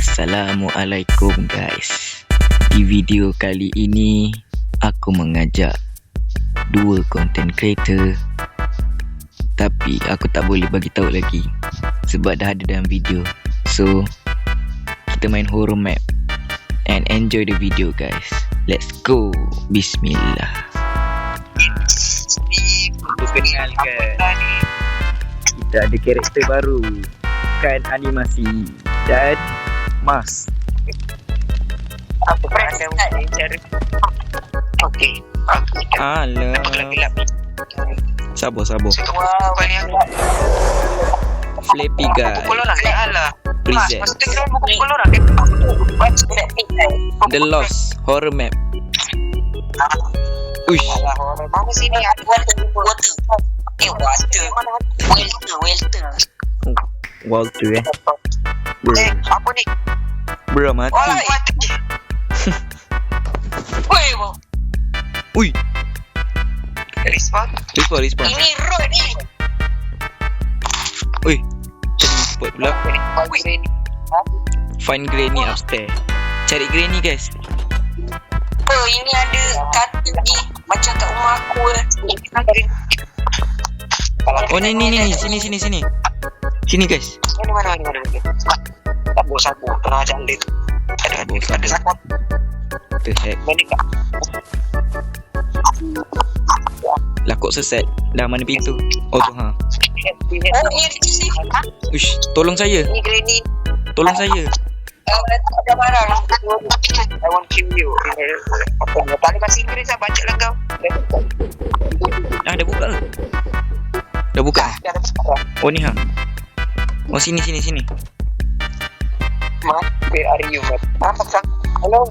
Assalamualaikum guys. Di video kali ini Aku mengajak Dua content creator. Tapi aku tak boleh bagi tahu lagi Sebab dah ada dalam video. So Kita main horror map And enjoy the video guys. Let's go. Bismillah. Perkenalkan Kita ada karakter baru. Kan animasi. Dan Mas. Apa ada cara? Okey. Alah. Apa gelap-gelap ni Sabar sabar. Wah banyak. Flappy guy. Pukul orang ke alah. Present. Masa tu kita pukul orang ke The Lost. Horror Map. Uish. Alah orang Mana sini ada water Water Eh water Welter Welter. Walter eh Eh Bro apa ni? Bro mati. Wah water Woi wo Ui. Respawn Respawn respawn Ini road ni. Ui. Spot pula. Find Granny upstairs. Cari Granny guys. Oh ini ada katil ni. Macam kat rumah aku Oh ni ni ni. Sini sini sini. Sini guys Mana mana mana mana Sabu sabu Tengah jalan dia Ada ada Ada sakut The heck Mana kak Lah kok seset? Dah mana pintu? Oh tu ha. Ada Uish Tolong saya. Tolong saya. Ada barang I want to kill you Apa Tak ada bahasa Inggeris lah. Baca lah kau Ah dah buka? Ke Dah buka. Ada Oh ni ha Oh sini sini sini. Mat Where are you Mat Apa sang Hello.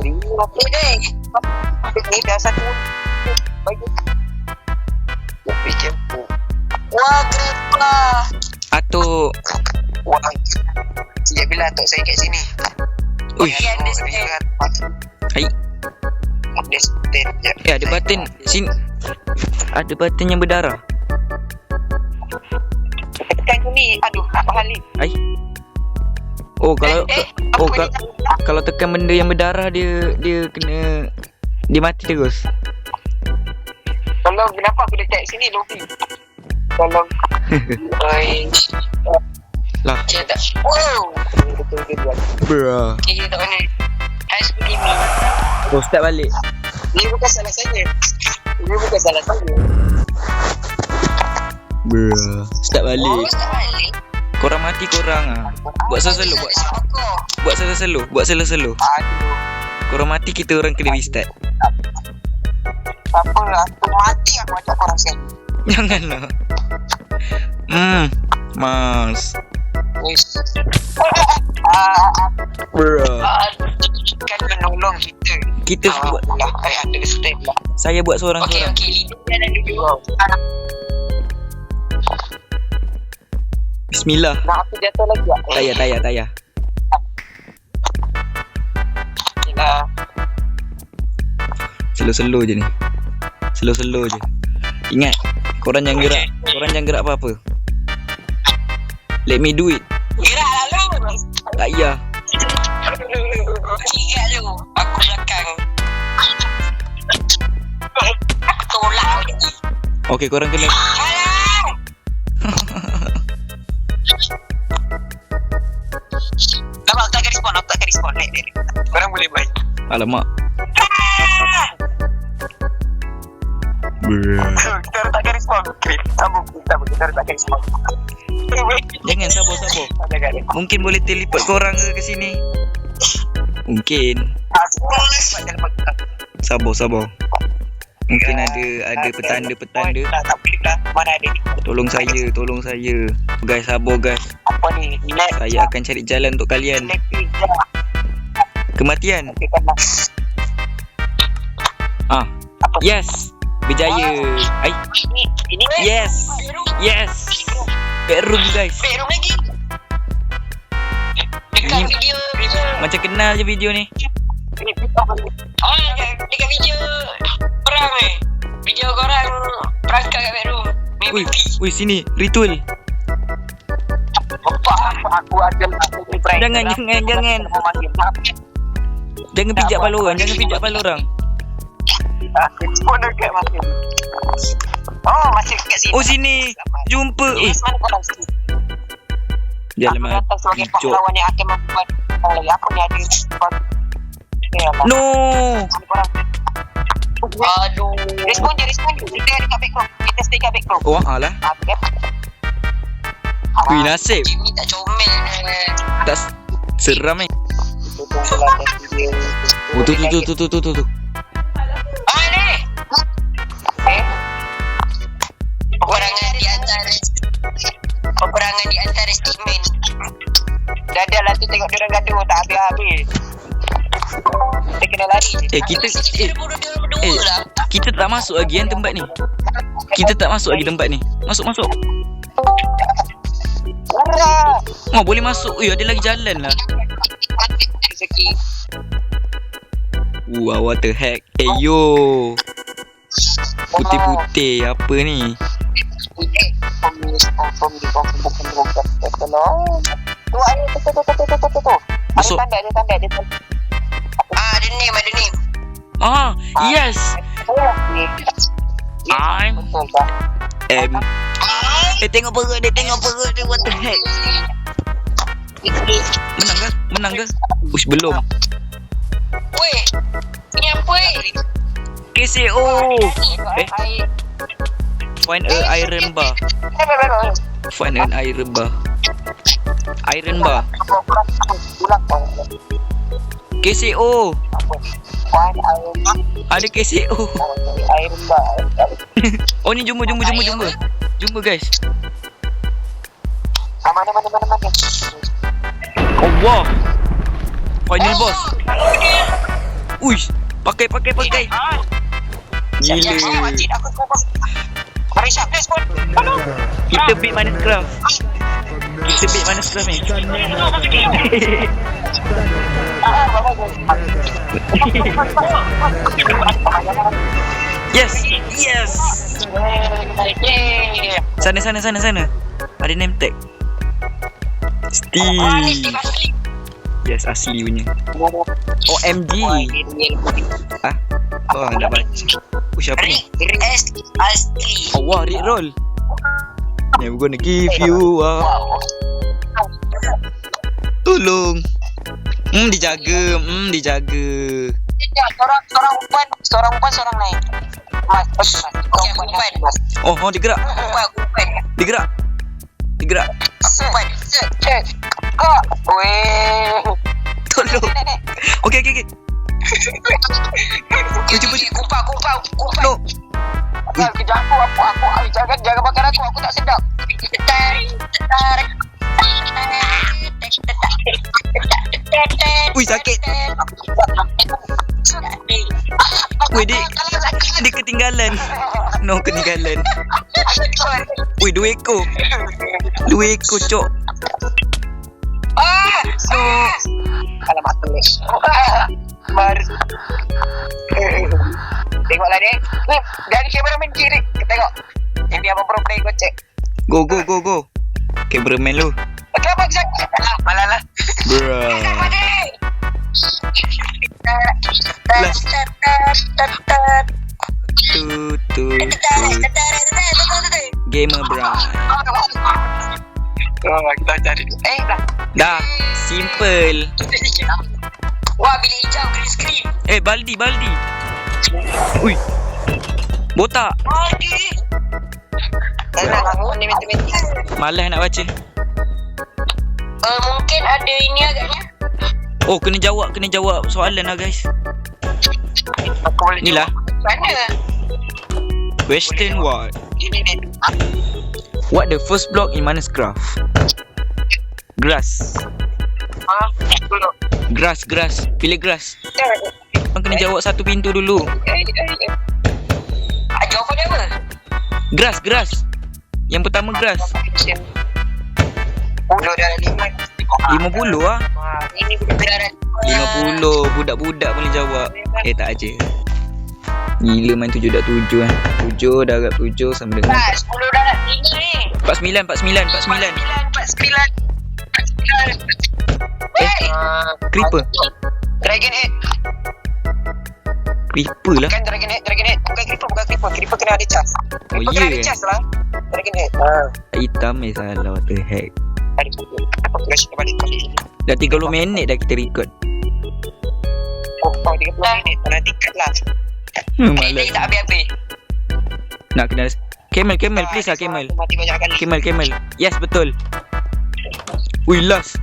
Terima kasih Ni dah satu. Bagi Tapi jempu Wah grandpa Atuk. Wah Sejak bila atuk saya kat sini. Uish Ya, ada. Hai. Ada. Eh ada button. Sini Ada button yang berdarah. tu ni Aduh apa hal ni Ai. Oh kalau eh, Oh apa kalau Kalau tekan benda yang berdarah dia Dia kena Dia mati terus. Tolong kenapa aku dekat sini Lofi? Tolong. Oi Lah. Macam tak Wow. Dia Bruh. Okay tak mana ni. Oh start balik. Ni bukan salah saya. Ini bukan salah saya Bruh. Start Oh balik tak balik. Korang mati korang ah. Buat selalu buat Buat selalu Buat selalu Aduh. Korang mati kita orang kena restart. Tak apalah. Aku mati aku ajak korang sekali. Janganlah. Hmm. Mas Wish ah, Kan menolong kita. Kita buat lah lah. Saya buat seorang-seorang. Okay Leader dan ada dua Bismillah. Nak aku jatuh lagi tak? Tayar tayar tayar. Yelah Slow-slow je ni. Slow-slow je. Ingat Korang jangan gerak. Korang jangan gerak apa-apa. Let me do it. Gerak lah lu. Tak payah Gerak lu. Aku belakang. Aku tolak. Jadi Okay korang kena Alamak. Kita akan respon. Sambung Kita akan respon. Jangan sabar-sabar Tak akan Mungkin boleh teleport korang ke ke sini? Mungkin. Sabar-sabar Mungkin ada ada petanda-petanda. Tak tak boleh Mana ada ni Tolong saya, tolong saya. Guys, sabar guys. Apa ni? Saya akan cari jalan untuk kalian Kematian. Kan lah Ah, Yes. Berjaya. Ay, Ini Ini Yes. Yes. Bedroom guys. Bedroom lagi. Dekat video Macam kenal je video ni. Oh dekat video. Perang ni Video korang Perangkat kat bedroom Ui, Maybe ui sini. Ritual. Apa aku ada prank. Jangan, jangan, jangan. Aku Jangan pijak kepala orang, jangan pijak kepala orang. aku pun dekat masih. Oh, masih kat sini. Oh sini. Jumpa. Eh, Yes, mana korang sini? jalan Aku mati. datang sebagai pahlawan yang akan membuat lagi. Aku ni ada. Ya. No. Aduh. Respon je, respon je. Kita ada kat background. Kita stay kat background. Oh, alah. Okay. Wih, nasib. Jimmy tak comel. Tak s- seram eh. Oh, tu tu tu tu tu tu tu. tu. Ah, ni. Eh? Peperangan di antara Peperangan di antara stickman Dah dah lah tu tengok dia orang gaduh tak habis-habis Kita kena lari je Eh, kita eh, eh, kita tak masuk lagi kan tempat ni. Kita tak masuk lagi tempat ni. Masuk masuk. Hurrah Oh, boleh masuk. Eh, ada lagi jalan lah. Okay. Wah, what the heck? Eh, hey, yo! Putih-putih, apa ni? Masuk. Ah, ada name, ada name. Ah, yes! I'm... M. Dia tengok perut dia, tengok perut dia, what the heck? Menang ke? Menang ke? Ush, belum. Weh, ni apa eh? KCO. Eh, find a iron bar. Find an iron bar. Iron bar. KCO. Ada KCO. iron bar. Oh, ni jumpa, jumpa, jumpa, jumpa. Jumpa, guys. Ah, mana mana mana mana. Allah. Final boss. Uish. Pakai, pakai, pakai. Gila. Aku aku. Mari siap please pun. Kita beat Minecraft. Kita beat Minecraft ni. Yes. Yes. Yeah. Sana, sana, sana, sana. Ada name tag. Steve. Yes, asli punya. OMG. Ah. Oh, dah baca. Uish, apa ni? Rest asli. Allah, Rick Roll. Never gonna give you up. Wow. Tolong. Hmm, dijaga. Hmm, dijaga. Tidak, seorang seorang umpan, seorang umpan seorang naik. Mas. Umpan, mas. Oh, oh, digerak. Umpan, umpan. Digerak. Digerak. Umpan, set, set. Kak. Weh. Tolong. Okey, okey, okey. cuba, cuba. Kumpa, kumpa, kumpa. No. Kau kejap aku, aku, aku, jangan, jangan bakar aku, aku tak sedap. Ui, sakit. Weh, dia, dia ketinggalan. No, ketinggalan. Weh, dua ekor. Dua ekor, cok. So. Alamak tulis. Baru. Tengoklah dia. Ni, dari kameraman kiri. Tengok. Yang dia abang pro play gocek. Go, go, go, go. Cameraman lu. Okey, abang. Alah, malah lah. Bruh. Tut, tut, tut. Gamer Brian. Oh, kita cari. Eh, dah. Dah, simple. Wah, bilik hijau green screen. Eh, baldi, baldi. Ui. Botak. Baldi. Malas nak baca. Uh, mungkin ada ini agaknya. Oh, kena jawab, kena jawab soalan lah guys. Aku boleh Ni lah. Mana? Question what? Ini ni. What the first block in Minecraft? Grass. Ha? Grass, grass. Pilih grass. Ya, ya. Kau kena jawab satu pintu dulu. Ya, ah, jawapan apa? Grass, grass. Yang pertama grass. Lima puluh ah? ah lima puluh. Budak-budak boleh jawab. Eh tak aje. Gila main tujuh dah tujuh eh. Tujuh dah agak tujuh sama dengan. Empat sepuluh dah tinggi ni. Empat sembilan, empat sembilan, empat sembilan. Empat sembilan, empat sembilan. Eh, Creeper. Dragon Head. Creeper lah. Bukan Dragon Head, Dragon Head. Bukan Creeper, bukan Creeper. Creeper kena ada charge. Oh, Creeper ya kena ada ke? charge lah. Dragon Head. Ah. Hitam eh salah what the heck. Ada. Dah 30 minit dah kita record. Oh, oh 30 minit. Nanti cut lah. Hmm, Ini malas. tak habis-habis. Nak kena Camel, Camel, please lah Camel. Banyak kali. Camel, Camel. Yes, betul. We lost.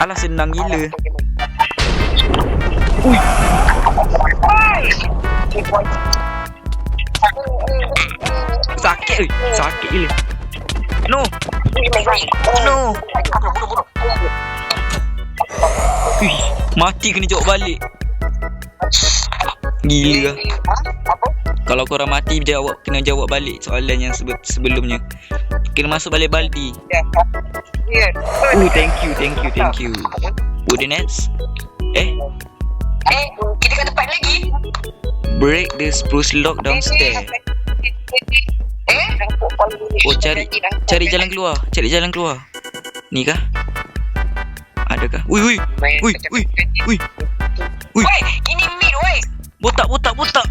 Alah senang gila. Ui. Sakit ui. Sakit gila. No. No. Ui. Mati kena jawab balik. Gila. Kalau korang mati jawab kena jawab balik soalan yang sebe- sebelumnya. Kena masuk balik baldi. Ya. Ya. Oh, thank you, thank you, thank you. Wooden axe. Eh, Eh, kita kat tempat lagi. break the spruce log downstairs. Eh? Oh, cari cari jalan keluar. Cari jalan keluar. Ni kah? Adakah? Ui, ui. Ui, ui, ui. Ui. Ini mid, woi. Botak, botak, botak.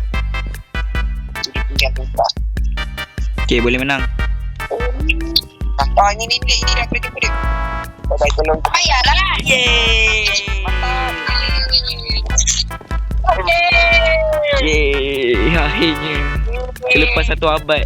Okay, boleh menang. Ah, ini ni ni ini dah kena jumpa dia. Bye tolong. Payahlah lah. Yeay. Yeay. Yeay, akhirnya. Selepas satu abad.